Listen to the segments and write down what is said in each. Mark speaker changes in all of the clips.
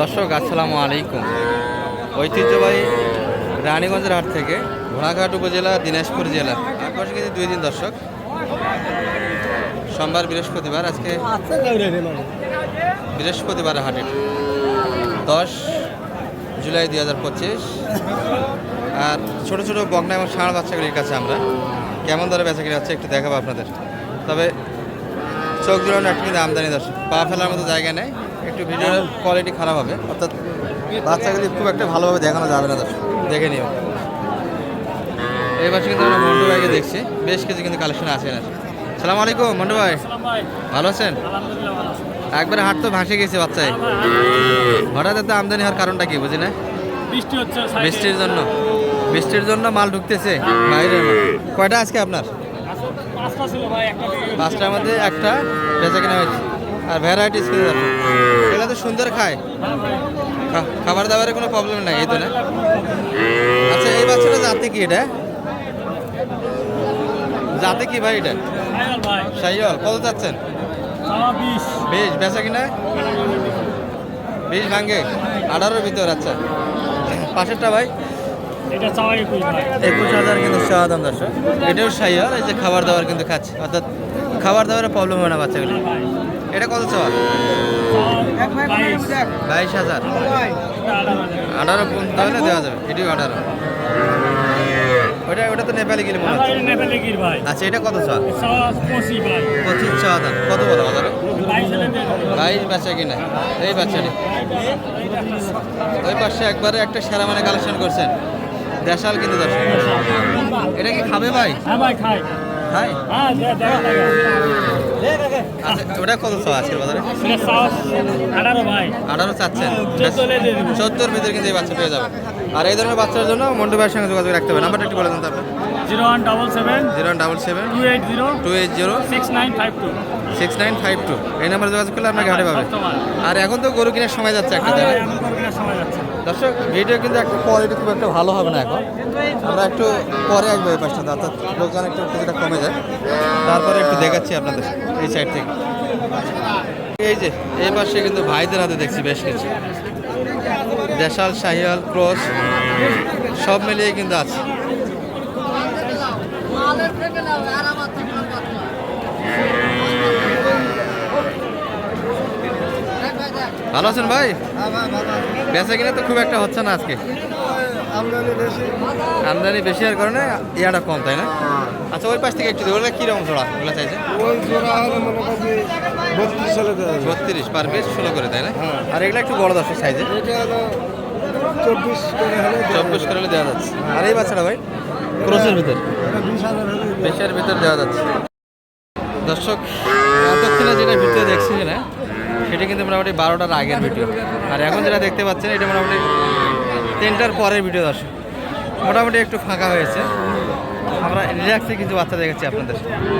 Speaker 1: দর্শক, আসসালামু আলাইকুম। ঐতিহ্যবাহী রানীগঞ্জের হাট থেকে ঘোড়াঘাট উপজেলা, দিনাজপুর জেলা। আটপাশে কিন্তু দুই দিন দর্শক, সোমবার বৃহস্পতিবার, আজকে বৃহস্পতিবার হাটের দশ জুলাই দুই হাজার পঁচিশ। আর ছোটো ছোটো বকনা এবং ষাঁড় বাচ্চাগুলির কাছে আমরা কেমন দরে বেচা কিনে হচ্ছে একটু দেখাবো আপনাদের। তবে চোখ জোড়ানো একটা কিন্তু আমদানি দর্শক, পা ফেলার মতো জায়গা নেই। একটু ভিডিওর কোয়ালিটি খারাপ হবে। অর্থাৎ বাচ্চাগুলি খুব একটা ভালোভাবে দেখানো যাবে না দেখে নিও। এই পাশে কিন্তু আমরা মন্ডু ভাইকে দেখছি। বেশ কিছু কিন্তু কালেকশন আছে না সালাম আলাইকুম মন্ডু ভাই। ভালো আছেন? একবারে হাট তো ভাসে গেছে বাচ্চায়। হঠাৎ এত আমদানি হওয়ার কারণটা কি বুঝি না? বৃষ্টির জন্য। বৃষ্টির জন্য মাল ঢুকতেছে বাইরের মাল কয়টা আজকে আপনার? পাঁচটার মধ্যে একটা বেচা কেনা হয়েছে। আর ভ্যারাইটিস কিনে যাচ্ছে এগুলো তো সুন্দর খায়। খাবার দাবারের কোনো প্রবলেম নাই এই তো না? আচ্ছা এই বাচ্চাটা জাতে কি এটা? জাতে কি ভাই এটা? সাইয়াল কত
Speaker 2: চাওয়া বিশ
Speaker 1: বেচা কিনা? বিশ ভাঙ্গে আঠারোর ভিতর আচ্ছা। পাশেরটা ভাই?
Speaker 2: এটা একুশ
Speaker 1: হাজার কিন্তু চাওয়া দাম দর্শক। এটাও সাইয়াল এই যে খাবার দাবার কিন্তু খাচ্ছে। অর্থাৎ খাবার দাবারের প্রবলেম হয় না বাচ্চাগুলি। এটা কত চাওয়া?
Speaker 2: চাওয়া বাইশ
Speaker 1: হাজার।
Speaker 2: এটা আঠারো হাজার
Speaker 1: আঠারো পর্যন্ত হলে দেওয়া যাবে। এটিও আঠারো। ওটা ওটা তো নেপালি গেলে মনে হচ্ছে।
Speaker 2: ভাই।
Speaker 1: আচ্ছা এটা কত চাওয়া?
Speaker 2: পঁচিশ ভাই।
Speaker 1: পঁচিশ চাওয়া দাম। কত বলো বাজারে?
Speaker 2: বাইশ
Speaker 1: বাচ্চা কিনা। এই বাচ্চাটি ওই পাশে একবারে একটা সেরা মানে কালেকশন করছেন। দেশাল কিন্তু দর্শক এটা কি খাবে ভাই?
Speaker 2: হ্যাঁ ভাই খাই।
Speaker 1: খাই
Speaker 2: হ্যাঁ
Speaker 1: ওটা কত চাওয়া আজকের বাজারে?
Speaker 2: আঠারো ভাই।
Speaker 1: আঠারো চাচ্ছেন।
Speaker 2: চোদ্দ হলে দিয়ে দেবো
Speaker 1: চোদ্দোর ভিতরে কিন্তু এই বাচ্চা পেয়ে যাবে আর এই ধরনের বাচ্চার জন্য মন্টু ভাইয়ের সঙ্গে যোগাযোগ রাখতে হবে। নাম্বারটা একটু বলে দেন তারপর।
Speaker 2: Zero one double seven
Speaker 1: zero double seven
Speaker 2: two eight zero
Speaker 1: two eight zero
Speaker 2: six nine five two.
Speaker 1: Six nine five two. এই নাম্বারে যোগাযোগ করলে আপনাকে হাটে পাবে। আর এখন তো গরু কেনার সময় যাচ্ছে একটা দর্শক ভিডিও কিন্তু একটা কোয়ালিটি খুব একটা ভালো হবে না এখন। আমরা একটু পরে আসব এই পাশটাতে অর্থাৎ লোকজন একটু কিছুটা কমে যায়। তারপরে একটু দেখাচ্ছি আপনাদের এই সাইড থেকে। এই যে, এই পাশে কিন্তু ভাইদের হাতে দেখছি বেশ কিছু। দেশাল শাহিয়াল ক্রস সব মিলিয়ে কিন্তু আছে। ভালো আছেন ভাই? বেচা কিনা তো খুব একটা হচ্ছে না আজকে। আমদানি বেশি। হওয়ার কারণে ইয়াটা কম, তাই না? আচ্ছা ওই পাশ থেকে একটু ওগুলো কীরকম জোড়া ওগুলো চাইছে?
Speaker 3: ওই জোড়া হলে মনে করবি বত্রিশ সালে
Speaker 1: বত্রিশ পার পিস ষোলো করে তাই না? আর এগুলো একটু বড় দশের সাইজে
Speaker 3: চব্বিশ করে হলে দেওয়া
Speaker 1: চব্বিশ করে হলে দেওয়া যাচ্ছে। আর এই বাচ্চাটা ভাই? ক্রোসের ভিতর?
Speaker 3: হলে।
Speaker 1: বেশের ভিতর দেওয়া যাচ্ছে। দর্শক এতক্ষণে যেটা ভিডিও দেখছি না সেটা কিন্তু মোটামুটি বারোটার আগের ভিডিও। আর এখন যেটা দেখতে পাচ্ছেন এটা মোটামুটি তিনটার পরের ভিডিও দর্শক। মোটামুটি একটু ফাঁকা হয়েছে। আমরা রিল্যাক্সে কিছু বাচ্চা দেখাচ্ছি আপনাদের।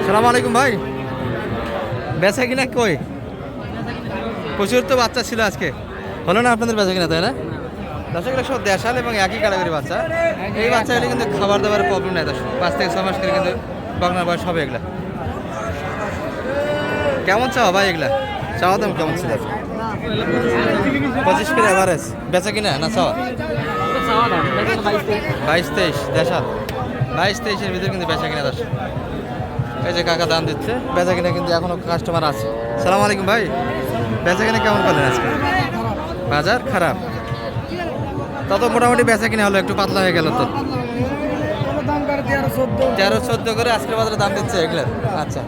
Speaker 1: সালাম আলাইকুম ভাই। বেচা কিনা কই? প্রচুর তো বাচ্চা ছিল আজকে। হলো না আপনাদের বেচা কিনা, তাই না? দর্শক সব দেশাল এবং একই ক্যাটাগরি বাচ্চা। এই বাচ্চাগুলি কিন্তু খাবার দাবারের প্রবলেম নেই, দর্শক। পাঁচ থেকে ছ মাস করে কিন্তু বাংলার বয়স হবে এগুলা। কেমন চাও ভাই এগুলা? চাওয়া দাম কেমন ছিল? পঁচিশ করে এভারেজ বেচা কিনা না চাওয়া? বাইশ তেইশ, দেশাল। বাইশ তেইশের ভিতরে কিন্তু বেচা কিনা দর্শক। এই যে কাকা দাম দিচ্ছে, বেচা কিনা কিন্তু এখনও কাস্টমার আছে। সালাম আলাইকুম ভাই, বেচা কিনা কেমন করলেন আজকে? বাজার খারাপ। তত মোটামুটি বেচা কিনা হলো, একটু পাতলা হয়ে গেল তো।
Speaker 3: তেরো চোদ্দ
Speaker 1: করে আজকের বাজারে দাম দিচ্ছে এগুলো। আচ্ছা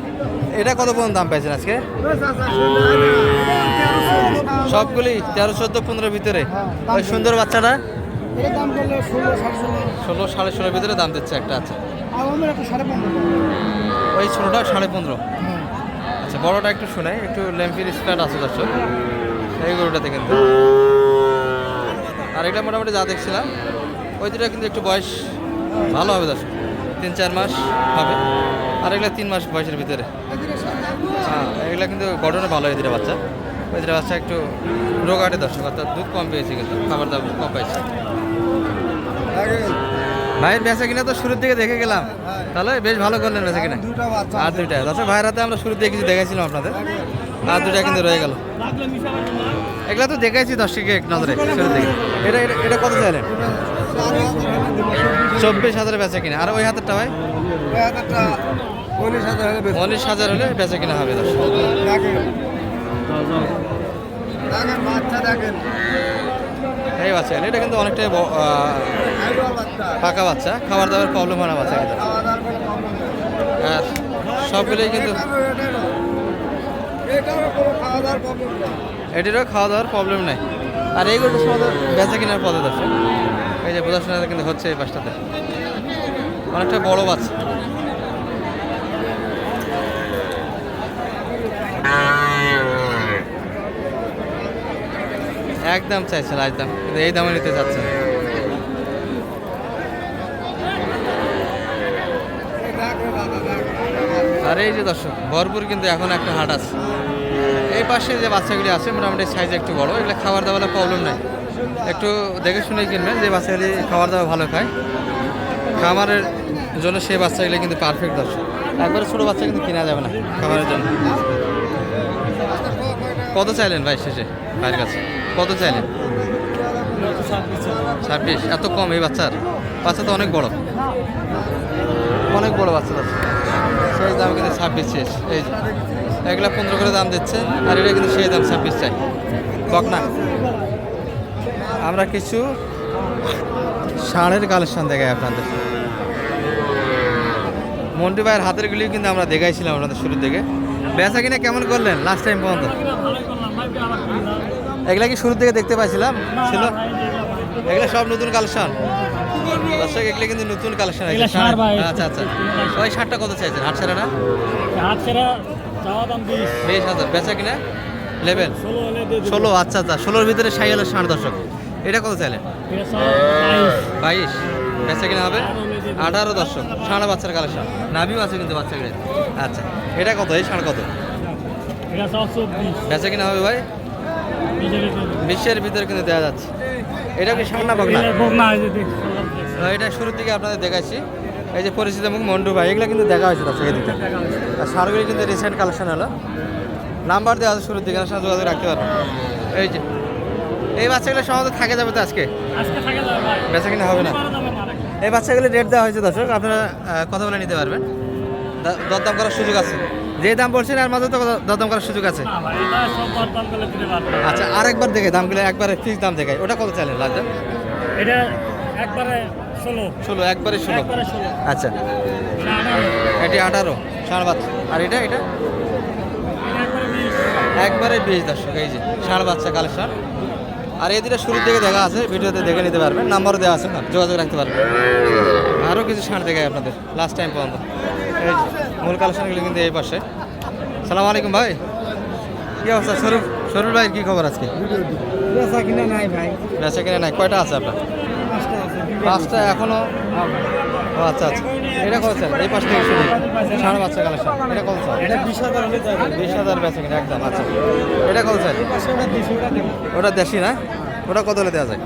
Speaker 1: এটা কত পর্যন্ত দাম পাইছেন আজকে? সবগুলি তেরো চোদ্দ পনেরো ভিতরে। ওই সুন্দর বাচ্চাটা?
Speaker 3: ষোলো সাড়ে ষোলো।
Speaker 1: ষোলো সাড়ে ষোলোর ভিতরে দাম দিচ্ছে একটা আচ্ছা।
Speaker 3: সাড়ে পনেরো।
Speaker 1: ওই ছোটোটা সাড়ে পনেরো?
Speaker 3: হ্যাঁ।
Speaker 1: আচ্ছা বড়টা একটু শোনাই একটু ল্যাম্পির স্প্যাট আছে দর্শক। এই গরুটাতে কিন্তু। আর এটা মোটামুটি যা দেখছিলাম ওই দুটা কিন্তু একটু বয়স ভালো হবে দর্শক। তিন চার মাস হবে। আর এগুলো তিন মাস বয়সের ভিতরে। হ্যাঁ এগুলো কিন্তু গঠনে ভালো এই দুটা বাচ্চা। ওই দুটা বাচ্চা একটু রোগ আটে দর্শক অর্থাৎ দুধ কম পেয়েছে কিন্তু খাবার দাবার কম পাইছে। ভাইয়ের বেচা কিনা তো শুরুর দিকে দেখে গেলাম। তাহলে বেশ ভালো করলেন বেচা কিনা। আর দুইটা। দর্শক ভাইয়ের হাতে আমরা শুরুতে কিছু দেখাইছিলাম আপনাদের। আর দুটা কিন্তু রয়ে গেল। এগুলা তো দেখাইছি দশ টাকা এক নজরে শুরু থেকে এটা এটা- কত চাইলেন? চব্বিশ হাজারে বেচা কিনা। আর ওই হাতেরটা ভাই?
Speaker 3: উনিশ হাজার হলে
Speaker 1: বেচা কিনা হবে দশ এই বাচ্চা এটা কিন্তু অনেকটাই পাকা বাচ্চা খাবার দাবার প্রবলেম হয় না বাচ্চা কিন্তু আর সবগুলোই কিন্তু
Speaker 3: এটারও খাওয়া দাওয়ার প্রবলেম নেই।
Speaker 1: আর এইগুলো সময় বেচা কেনার পথে দর্শক এই যে বোঝাশোনা কিন্তু হচ্ছে এই পাশটাতে অনেকটা বড় বাচ্চা। একদম চাইছেন একদম। কিন্তু এই দামে নিতে চাচ্ছেন
Speaker 3: এই দেখেন দাদা দেখেন
Speaker 1: আর এই যে দর্শক, ভরপুর কিন্তু এখন একটা হাট আছে। এই পাশে যে বাচ্চাগুলি আছে, মোটামুটি সাইজ একটু বড়, এগুলো খাবার দাবার প্রবলেম নাই। একটু দেখে শুনে কিনবেন যে বাচ্চাগুলি খাবার দাবার ভালো খায়। খামারের জন্য সেই বাচ্চাগুলি কিন্তু পারফেক্ট দর্শক। একবারে ছোটো বাচ্চা কিন্তু কেনা যাবে না খাবারের জন্য। কত চাইলেন ভাই শেষে? ভাইয়ের কাছে। কত চাইলেন? ছাব্বিশ। এত কম এই বাচ্চার। বাচ্চা তো অনেক বড়। অনেক বড় বাচ্চা সেই দাম কিন্তু ছাব্বিশ শেষ। এই এগুলা পনেরো করে দাম দিচ্ছে, আর এটা কিন্তু সেই দাম ছাব্বিশ চাই। বকনা। আমরা কিছু ষাঁড়ের কালেকশন দেখাই আপনাদের। মন্টু ভাইয়ের হাতের গুলি কিন্তু আমরা দেখাইছিলাম আপনাদের শুরুর দিকে। বেচা কিনা কেমন করলেন লাস্ট টাইম পর্যন্ত? এগুলা কি শুরুর দিকে দেখতে পাইছিলাম। ছিল। এগুলো সব নতুন কালেকশন। দর্শক এগুলো কিন্তু নতুন কালেকশন আচ্ছা আচ্ছা। ওই ষাটটা কত চাইছেন? হাট ছাড়া না?
Speaker 2: হাত ছেড়া বিশ।
Speaker 1: হাজার। বেচা কিনা? লেভেল
Speaker 2: ষোলো
Speaker 1: আচ্ছা আচ্ছা। ষোলোর ভিতরে সাই হলো ষাট দর্শক। এটা কত চাইলেন?
Speaker 2: বাইশ।
Speaker 1: বেচা কিনা হবে? আঠারো দর্শক। ষাঁড় বাচ্চার কালেকশন। নাভিও আছে কিন্তু বাচ্চা কিনে আচ্ছা। এটা কত? এই ষাঁড় কত? বেচা কিনা হবে ভাই?
Speaker 2: বিশের
Speaker 1: বিশ্বের ভিতরে কিন্তু দেওয়া যাচ্ছে। এটা কি ষাঁড় না বাগনা। এটা শুরুর দিকে আপনাদের দেখাচ্ছি। এই যে পরিচিত মুখ মন্ডু ভাই এগুলো কিন্তু দেখা হয়েছে দর্শক এদিকে আর ষাঁড়গুলি কিন্তু রিসেন্ট কালেকশন হলো। নাম্বার দেওয়া আছে শুরুর দিকে আপনার সাথে যোগাযোগ রাখতে পারবেন। এই যে এই বাচ্চাগুলো সম্ভবত থাকে যাবে তো আজকে? বেচা কিনা হবে না। এই বাচ্চাগুলি রেট দেওয়া হয়েছে দর্শক আপনারা কথা বলে নিতে পারবেন। দরদাম করার সুযোগ আছে। যে দাম বলছেন আর মাঝে তো দরদাম করার সুযোগ আছে।
Speaker 2: দাম
Speaker 1: আচ্ছা আরেকবার দেখে দামগুলো একবারে ফিক্স দাম দেখাই। ওটা কত চাইলেন লাজা
Speaker 2: এটা একবারে ষোলো।
Speaker 1: ষোলো একবারে ষোলো। আচ্ছা।
Speaker 2: এটা আঠারো
Speaker 1: ষাঁড় বাচ্চা আর এটা এটা?
Speaker 2: একবারে বিশ
Speaker 1: দর্শক এই যে ষাঁড় বাচ্চা কালেকশন। আর এই দুটো শুরুর দিকে দেখা আছে ভিডিওতে দেখে নিতে পারবেন নাম্বারও দেওয়া আছে না যোগাযোগ রাখতে পারবেন। আরও কিছু ষাঁড় দেখায় আপনাদের লাস্ট টাইম পর্যন্ত। এই যে মূল কালেকশনগুলো কিন্তু এই পাশে। সালাম আলাইকুম ভাই। কী অবস্থা? শরীফ শরীফ ভাই কী খবর আজকে?
Speaker 3: বেচা কিনা নাই ভাই।
Speaker 1: বেচা কিনে নাই। কয়টা আছে আপনার?
Speaker 3: পাঁচটা
Speaker 1: এখনও ও আচ্ছা আচ্ছা। এটা কত চাল? এই পাশ থেকে শুরু ষাঁড় বাচ্চা কালেকশন। এটা কত স্যার
Speaker 3: এটা বিশ হাজার হলে
Speaker 1: বিশ হাজার বেচা কিনে একদম আচ্ছা। এটা কত
Speaker 3: স্যার ওটা দুশো
Speaker 1: না? ওটা কত হলে দেওয়া যায়?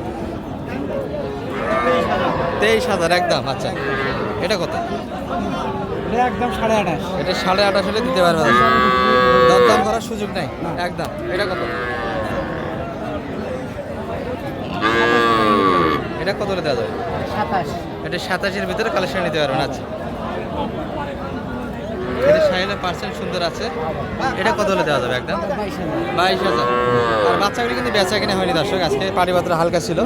Speaker 1: তেইশ হাজার একদম আচ্ছা। এটা কত?
Speaker 3: একদম সাড়ে আঠাশ।
Speaker 1: এটা সাড়ে আঠাশ হলে দিতে পারবে। দরদাম করার সুযোগ নাই। একদম। এটা কত? এটা কত দেওয়া যাবে?
Speaker 3: সাতাশ।
Speaker 1: এটা সাতাশের ভিতরে কালেকশন নিতে পারবেন। আচ্ছা। এটা পার্সেন্ট সুন্দর আছে। এটা কত হলে দেওয়া যাবে একদম?
Speaker 3: বাইশ হাজার।
Speaker 1: আর বাচ্চাগুলি কিন্তু বেচা কিনে হয়নি দর্শক আজকে পাটি পাত্র হালকা ছিল।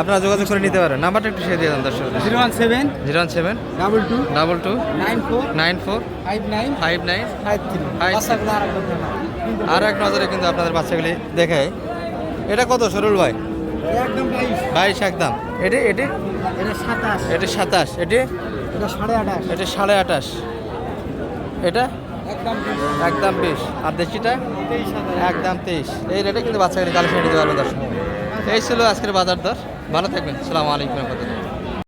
Speaker 1: আপনারা যোগাযোগ করে নিতে পারেন। নাম্বারটা একটু শেয়ার দিয়ে দেন দর্শক।
Speaker 3: Zero one seven
Speaker 1: zero one seven
Speaker 3: double two
Speaker 1: double two
Speaker 3: nine four
Speaker 1: nine four
Speaker 3: five nine
Speaker 1: five nine
Speaker 3: five three. আর
Speaker 1: এক নজরে কিন্তু আপনাদের বাচ্চাগুলি দেখায় এটা কত সরুল ভাই?
Speaker 3: একদম বাইশ।
Speaker 1: বাইশ একদম। এটি এটি?
Speaker 3: এটা সাতাশ।
Speaker 1: এটি সাতাশ। এটি?
Speaker 3: এটা সাড়ে আঠাশ।
Speaker 1: এটি সাড়ে আঠাশ। এটা?
Speaker 3: একদম বিশ।
Speaker 1: একদম বিশ। আর দেশিটা? একদম তেইশ। এই রেটে কিন্তু বাচ্চাকে কালেকশন নিতে পারবে দর্শক। এই ছিল আজকের বাজার দর। ভালো থাকবেন। সালামু আলাইকুম রহমতুল্লাহ।